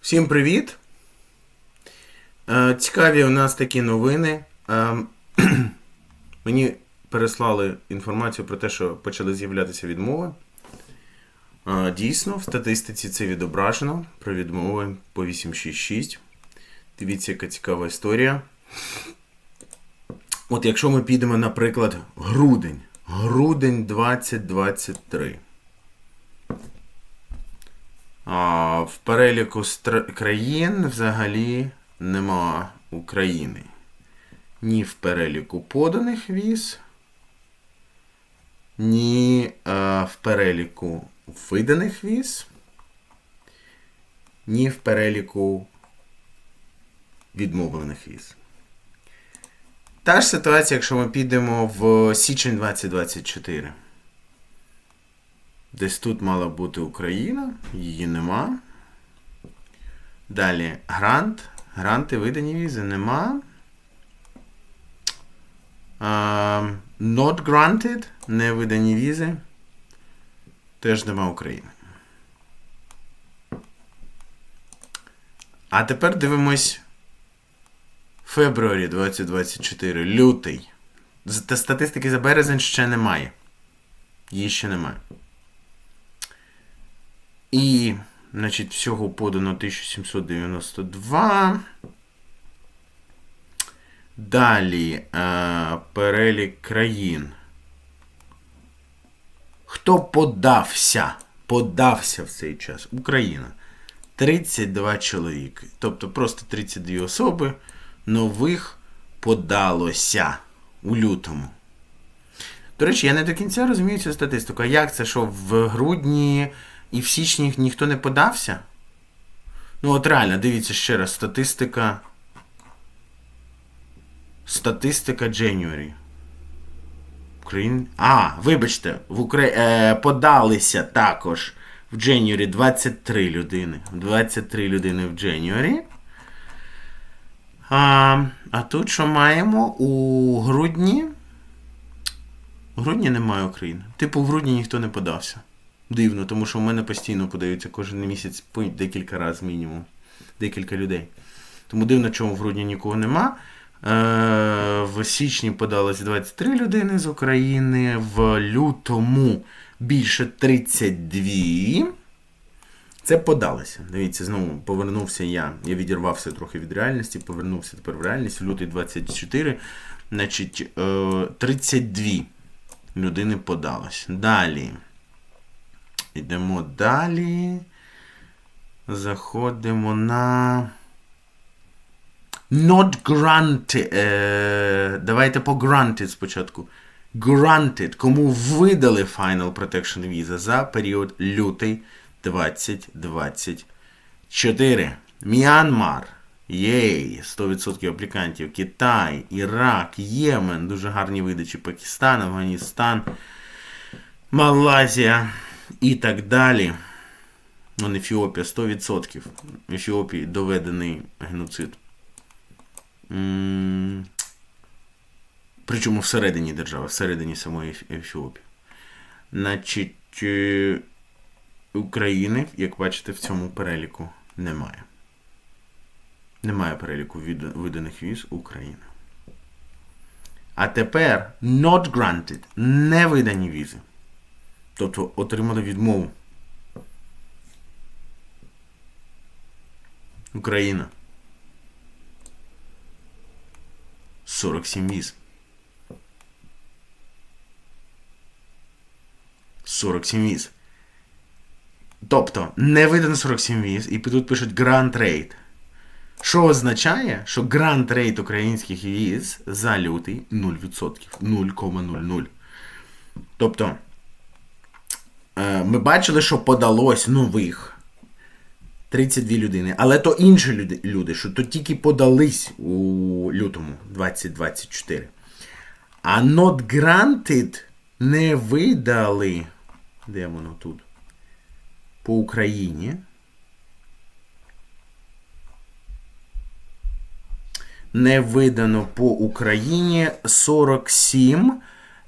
Всім привіт! Е, Цікаві у нас такі новини. Е, Мені переслали інформацію про те, що почали з'являтися відмови. Е, Дійсно, в статистиці це відображено про відмови по 866. Дивіться, яка цікава історія. От якщо ми підемо, наприклад, грудень. Грудень 2023. А, в переліку країн взагалі нема України. Ні в переліку поданих віз, ні е, в переліку виданих віз, ні в переліку відмовлених віз. Та ж ситуація, якщо ми підемо в січень 2024. Десь тут мала бути Україна, її нема. Далі грант. Гранти видані візи нема. Um, not granted, не видані візи. Теж нема України. А тепер дивимось фебруарі 2024, лютий. Статистики за березень ще немає. Її ще немає. І, значить, всього подано 1792. Далі е, перелік країн. Хто подався? Подався в цей час? Україна. 32 чоловіки. Тобто просто 32 особи нових подалося у лютому. До речі, я не до кінця розумію цю статистику. Як це, що в грудні і в січні ніхто не подався? Ну, от реально, дивіться ще раз, статистика. Статистика January. Україн... А, вибачте, в Укра... е, подалися також в January 23 людини. 23 людини в January. А, а тут що маємо? У грудні. У грудні немає України. Типу, в грудні ніхто не подався. Дивно, тому що в мене постійно подаються кожен місяць по декілька разів мінімум. Декілька людей. Тому дивно, чому в грудні нікого нема. Е, в січні подалось 23 людини з України, в лютому більше 32. Це подалося. Дивіться, знову повернувся я. Я відірвався трохи від реальності, повернувся тепер в реальність. Лютий 24. Значить, е, 32 людини подалось. Далі. Йдемо далі. Заходимо на. Not granted. Е, давайте по granted спочатку. Granted. Кому видали Final Protection Visa за період лютий 2024. Міанмар. Єй, 100% аплікантів. Китай, Ірак, Ємен. Дуже гарні видачі. Пакистан, Афганістан, Малайзія і так далі. Ну, Ефіопія 100%. В Ефіопії доведений геноцид. Причому всередині держави, всередині самої Ефіопії. Значить, е, України, як бачите, в цьому переліку немає. Немає переліку виданих віз України. А тепер not granted, не видані візи. Тобто отримали відмову. Україна. 47 віз. 47 віз. Тобто, не видано 47 віз, і тут пишуть Grand Rate. Що означає, що Grand Rate українських віз за лютий 0%. 0,00. Тобто, ми бачили, що подалось нових 32 людини. Але то інші люди, що то тільки подались у лютому 2024. А not granted не видали. Де воно тут? По Україні. Не видано по Україні 47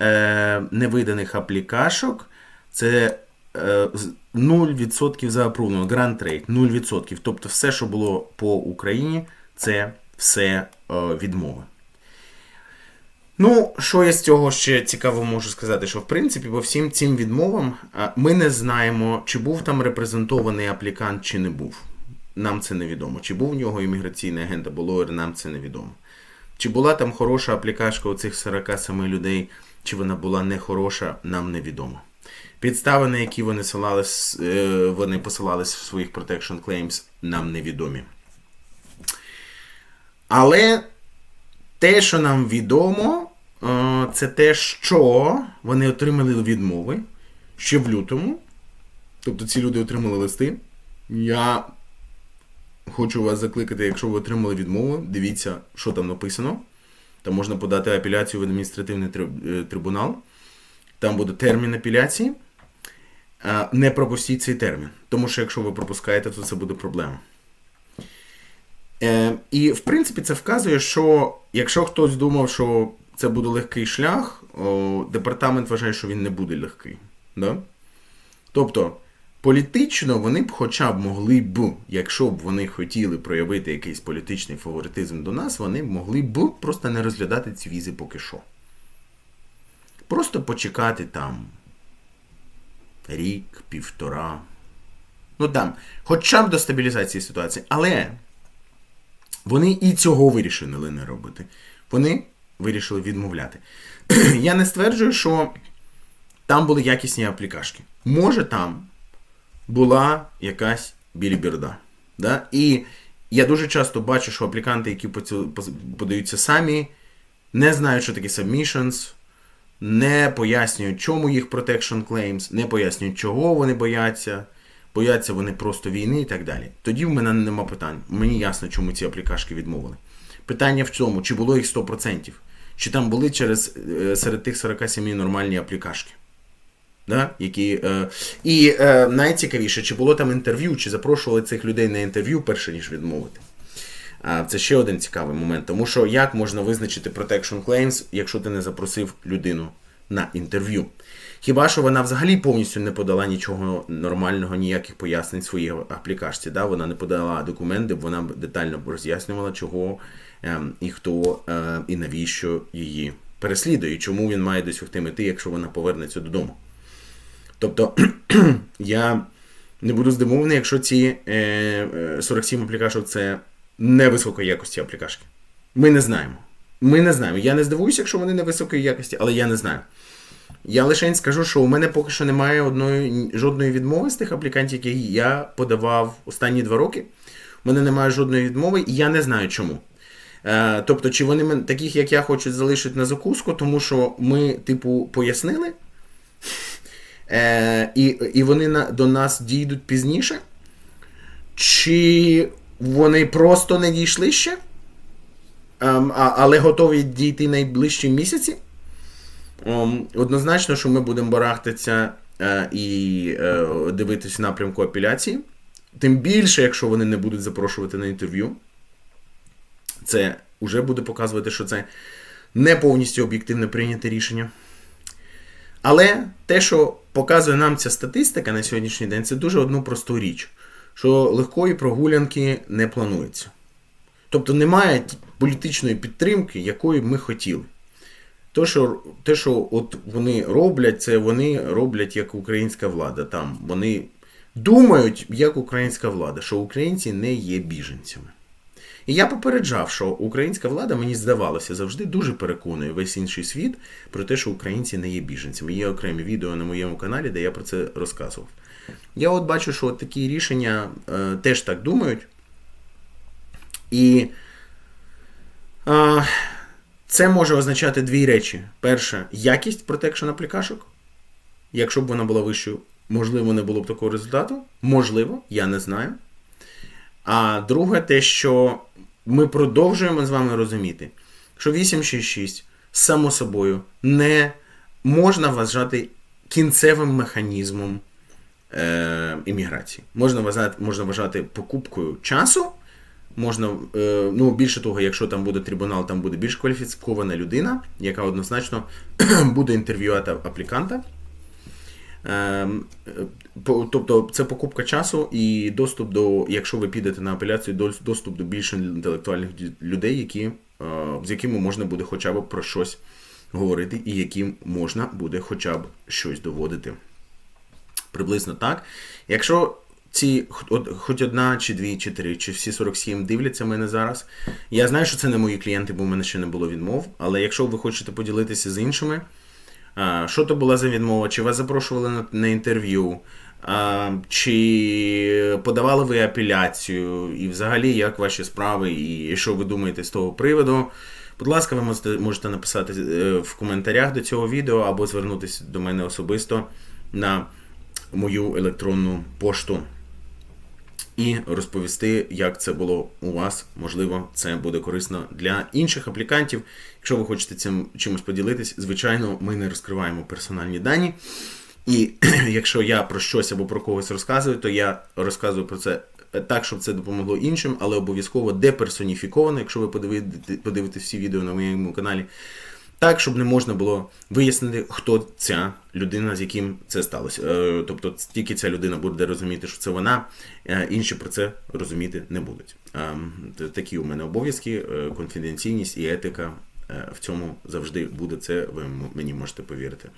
е, невиданих аплікашок. Це 0% заапрувано, грант рейт 0%. Тобто все, що було по Україні, це все е, відмови. Ну, що я з цього ще цікаво можу сказати, що в принципі по всім цим відмовам а, ми не знаємо, чи був там репрезентований аплікант, чи не був. Нам це невідомо. Чи був в нього імміграційний агент або лоєр, нам це невідомо. Чи була там хороша аплікашка у цих 47 людей, чи вона була не хороша, нам невідомо. Підстави, на які вони, силались, е, вони посилались в своїх protection claims, нам невідомі. Але те, що нам відомо, е, це те, що вони отримали відмови ще в лютому. Тобто ці люди отримали листи. Я хочу вас закликати, якщо ви отримали відмову, дивіться, що там написано. Там можна подати апеляцію в адміністративний е, трибунал. Там буде термін апеляції. Не пропустіть цей термін. Тому що якщо ви пропускаєте, то це буде проблема. Е, і в принципі це вказує, що якщо хтось думав, що це буде легкий шлях, департамент вважає, що він не буде легкий. Да? Тобто, політично вони б хоча б могли б, якщо б вони хотіли проявити якийсь політичний фаворитизм до нас, вони б могли б просто не розглядати ці візи поки що. Просто почекати там рік, півтора. Ну там, хоча б до стабілізації ситуації. Але вони і цього вирішили не робити. Вони вирішили відмовляти. Я не стверджую, що там були якісні аплікашки. Може, там була якась біліберда. Да? І я дуже часто бачу, що апліканти, які подаються самі, не знають, що таке submissions, не пояснюють, чому їх protection claims, не пояснюють, чого вони бояться, бояться вони просто війни і так далі. Тоді в мене нема питань. Мені ясно, чому ці аплікашки відмовили. Питання в цьому, чи було їх 100%, чи там були через, е, серед тих 47 нормальні аплікашки. Да? Які, е, і е, найцікавіше, чи було там інтерв'ю, чи запрошували цих людей на інтерв'ю, перше ніж відмовити. Це ще один цікавий момент, тому що як можна визначити protection claims, якщо ти не запросив людину на інтерв'ю? Хіба що вона взагалі повністю не подала нічого нормального, ніяких пояснень своїй аплікашці. Да? Вона не подала документи, вона детально роз'яснювала, чого ем, і хто е, і навіщо її переслідує, і чому він має досягти мети, якщо вона повернеться додому. Тобто я не буду здивований, якщо ці е, е, 47 аплікашок це невисокої якості аплікашки. Ми не знаємо. Ми не знаємо. Я не здивуюся, якщо вони невисокої якості, але я не знаю. Я лише скажу, що у мене поки що немає одної, жодної відмови з тих аплікантів, які я подавав останні два роки. У мене немає жодної відмови, і я не знаю чому. Е, тобто, чи вони таких, як я, хочуть залишити на закуску, тому що ми, типу, пояснили, е, і, і вони на, до нас дійдуть пізніше. Чи вони просто не дійшли ще, ем, але готові дійти найближчі місяці? Ем, однозначно, що ми будемо барахтатися е, і е, дивитися напрямку апеляції. Тим більше, якщо вони не будуть запрошувати на інтерв'ю, це вже буде показувати, що це не повністю об'єктивне прийняте рішення. Але те, що показує нам ця статистика на сьогоднішній день, це дуже одну просту річ, що легкої прогулянки не планується. Тобто немає політичної підтримки, якої ми хотіли. То, що, те, що от вони роблять, це вони роблять як українська влада. Там вони думають, як українська влада, що українці не є біженцями. І я попереджав, що українська влада, мені здавалося, завжди дуже переконує весь інший світ про те, що українці не є біженцями. Є окремі відео на моєму каналі, де я про це розказував. Я от бачу, що от такі рішення е, теж так думають. І е, це може означати дві речі. Перше, якість протекшн аплікашок. Якщо б вона була вищою, можливо, не було б такого результату. Можливо, я не знаю. А друге, те, що ми продовжуємо з вами розуміти, що 866 само собою не можна вважати кінцевим механізмом е, імміграції. Можна вважати, можна вважати покупкою часу. Можна, е, ну більше того, якщо там буде трибунал, там буде більш кваліфікована людина, яка однозначно буде інтерв'ювати апліканта. Ем, тобто це покупка часу і доступ до, якщо ви підете на апеляцію, доступ до більше інтелектуальних людей, які, е, з якими можна буде хоча б про щось говорити, і яким можна буде хоча б щось доводити. Приблизно так. Якщо ці хоч одна, чи дві, чи три, чи всі 47 дивляться мене зараз. Я знаю, що це не мої клієнти, бо в мене ще не було відмов. Але якщо ви хочете поділитися з іншими, що то була за відмова, чи вас запрошували на, інтерв'ю, чи подавали ви апеляцію, і взагалі як ваші справи, і що ви думаєте з того приводу. Будь ласка, ви можете, можете написати е, в коментарях до цього відео або звернутися до мене особисто на мою електронну пошту і розповісти, як це було у вас. Можливо, це буде корисно для інших аплікантів. Якщо ви хочете цим чимось поділитись, звичайно, ми не розкриваємо персональні дані. І якщо я про щось або про когось розказую, то я розказую про це так, щоб це допомогло іншим, але обов'язково деперсоніфіковано, якщо ви подивите, всі відео на моєму каналі. Так, щоб не можна було вияснити, хто ця людина, з яким це сталося. Е, Тобто тільки ця людина буде розуміти, що це вона, е, інші про це розуміти не будуть. Е, Такі у мене обов'язки, конфіденційність і етика в цьому завжди буде. Це ви мені можете повірити.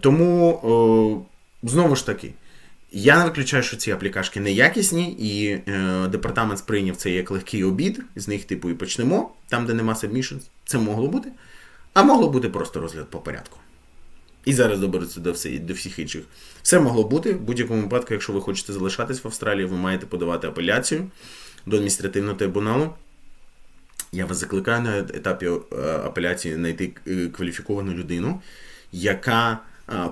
Тому знову ж таки. Я не виключаю, що ці аплікашки неякісні, і е, департамент сприйняв це як легкий обід, з них типу і почнемо, там, де нема submissions. Це могло бути. А могло бути просто розгляд по порядку. І зараз доберуться до, все, до всіх інших. Все могло бути. В будь-якому випадку, якщо ви хочете залишатись в Австралії, ви маєте подавати апеляцію до адміністративного трибуналу. Я вас закликаю на етапі е, апеляції знайти е, кваліфіковану людину, яка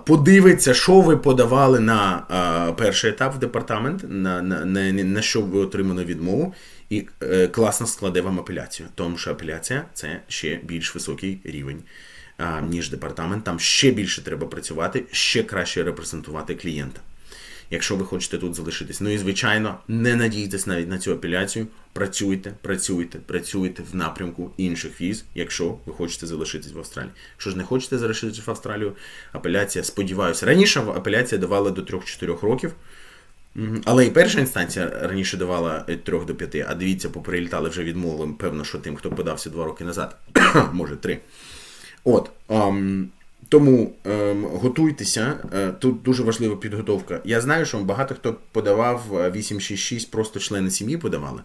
подивиться, що ви подавали на перший етап в департамент, на, на, на, на що ви отримали відмову, і е, класно складе вам апеляцію. Тому що апеляція це ще більш високий рівень, ніж департамент. Там ще більше треба працювати, ще краще репрезентувати клієнта якщо ви хочете тут залишитись. Ну і звичайно, не надійтесь навіть на цю апеляцію. Працюйте, працюйте, працюйте в напрямку інших віз, якщо ви хочете залишитись в Австралії. Якщо ж не хочете залишитись в Австралію, апеляція, сподіваюся, раніше апеляція давала до 3-4 років. Але і перша інстанція раніше давала від 3 до 5, а дивіться, поприлітали вже відмови, певно, що тим, хто подався 2 роки назад, може 3. От. ем, тому ем, готуйтеся. Е, Тут дуже важлива підготовка. Я знаю, що багато хто подавав е, 866, просто члени сім'ї подавали.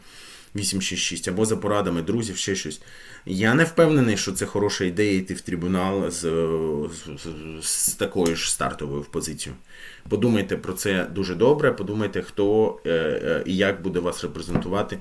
866 або за порадами друзів, ще щось. Я не впевнений, що це хороша ідея йти в трибунал з, е, з, з, такою ж стартовою позицією. Подумайте про це дуже добре, подумайте, хто е, е, і як буде вас репрезентувати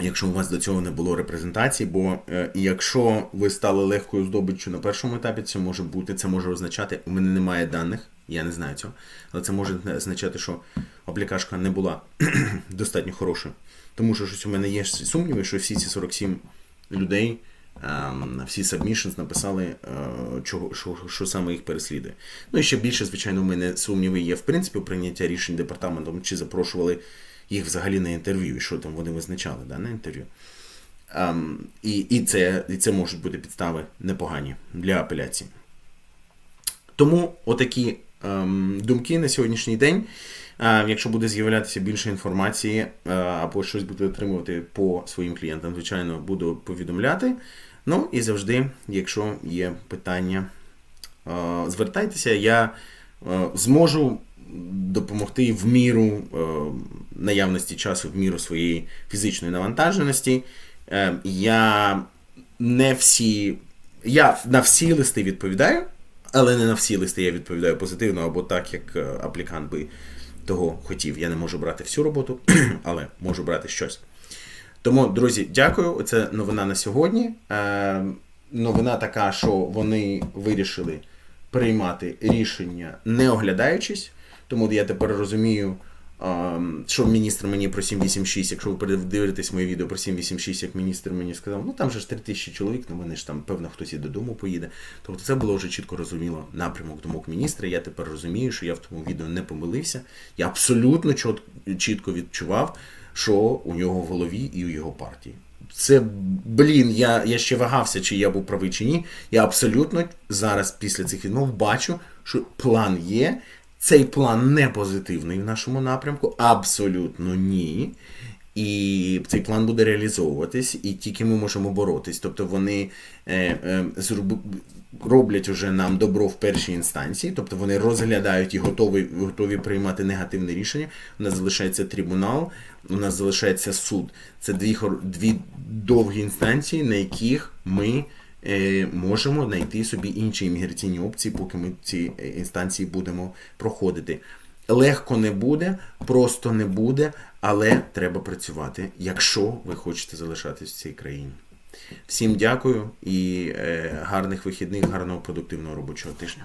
якщо у вас до цього не було репрезентації, бо е, якщо ви стали легкою здобиччю на першому етапі, це може бути, це може означати, у мене немає даних, я не знаю цього, але це може означати, що аплікашка не була достатньо хорошою. Тому що щось у мене є сумніви, що всі ці 47 людей, ем, всі submissions написали, е, чого, що, що саме їх переслідує. Ну і ще більше, звичайно, у мене сумніви є в принципі прийняття рішень департаментом, чи запрошували їх взагалі на інтерв'ю, і що там вони визначали да, на інтерв'ю. Ем, і, і, це, і це можуть бути підстави непогані для апеляції. Тому отакі ем, думки на сьогоднішній день. Е, якщо буде з'являтися більше інформації е, або щось буде отримувати по своїм клієнтам, звичайно, буду повідомляти. Ну і завжди, якщо є питання, е, звертайтеся, я е, зможу допомогти в міру е, наявності часу, в міру своєї фізичної навантаженості. Е, я не всі. Я на всі листи відповідаю, але не на всі листи я відповідаю позитивно або так, як е, аплікант би того хотів. Я не можу брати всю роботу, але можу брати щось. Тому, друзі, дякую. Це новина на сьогодні. Новина така, що вони вирішили приймати рішення не оглядаючись. Тому я тепер розумію, ем, що міністр мені про 786, якщо ви передивитесь моє відео про 786, як міністр мені сказав, ну там же ж 3 тисячі чоловік, ну вони ж там, певно, хтось і додому поїде. Тобто це було вже чітко розуміло напрямок думок міністра. Я тепер розумію, що я в тому відео не помилився. Я абсолютно чітко відчував, що у нього в голові і у його партії. Це, блін, я, я ще вагався, чи я був правий чи ні. Я абсолютно зараз, після цих відмов, бачу, що план є. Цей план не позитивний в нашому напрямку, абсолютно ні. І цей план буде реалізовуватись, і тільки ми можемо боротись. Тобто вони е, е, роблять уже нам добро в першій інстанції, тобто вони розглядають і готові, готові приймати негативне рішення. У нас залишається трибунал, у нас залишається суд. Це дві, дві довгі інстанції, на яких ми можемо знайти собі інші імміграційні опції, поки ми ці е, інстанції будемо проходити. Легко не буде, просто не буде, але треба працювати, якщо ви хочете залишатись в цій країні. Всім дякую і е, гарних вихідних, гарного продуктивного робочого тижня.